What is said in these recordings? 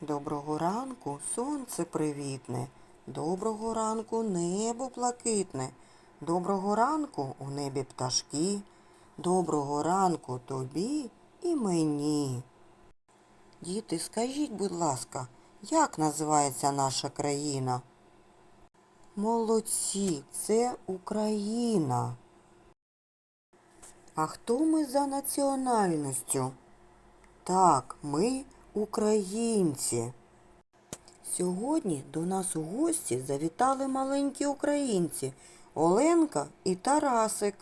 Доброго ранку сонце привітне, доброго ранку небо блакитне, доброго ранку у небі пташки, доброго ранку тобі і мені. Діти, скажіть, будь ласка, як називається наша країна? Молодці, це Україна. А хто ми за національністю? Так, ми українці. Сьогодні до нас у гості завітали маленькі українці Оленка і Тарасик.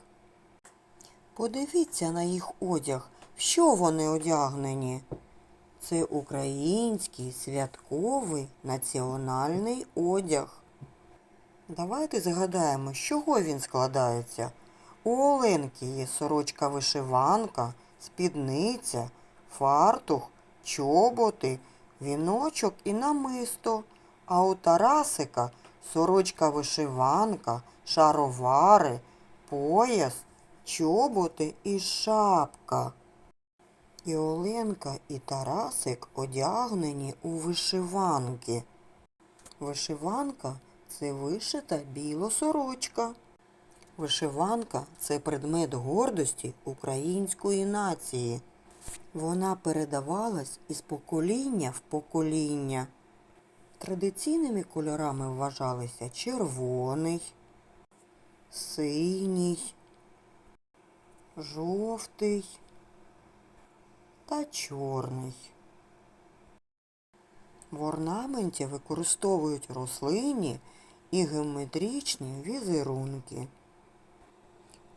Подивіться на їх одяг. В що вони одягнені? Це український святковий національний одяг. Давайте згадаємо, з чого він складається. У Оленки є сорочка вишиванка, спідниця, фартух, чоботи, віночок і намисто. А у Тарасика сорочка вишиванка, шаровари, пояс, чоботи і шапка. І Оленка, і Тарасик одягнені у вишиванки. Вишиванка це вишита біла сорочка. Вишиванка це предмет гордості української нації. Вона передавалась із покоління в покоління. Традиційними кольорами вважалися червоний, синій, жовтий та чорний. В орнаменті використовують рослинні і геометричні візерунки.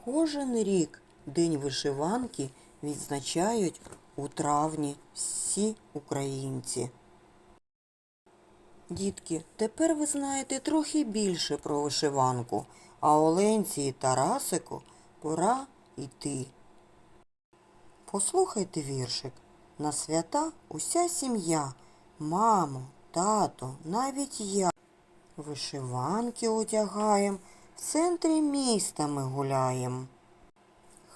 Кожен рік День вишиванки відзначають у травні всі українці. Дітки, тепер ви знаєте трохи більше про вишиванку, а Оленці і Тарасику пора йти. Послухайте віршик. На свята уся сім'я, мамо, тато, навіть я. Вишиванки одягаєм, в центрі міста ми гуляєм.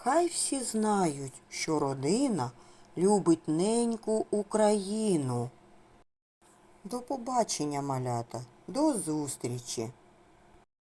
Хай всі знають, що родина любить неньку Україну. До побачення, малята, до зустрічі!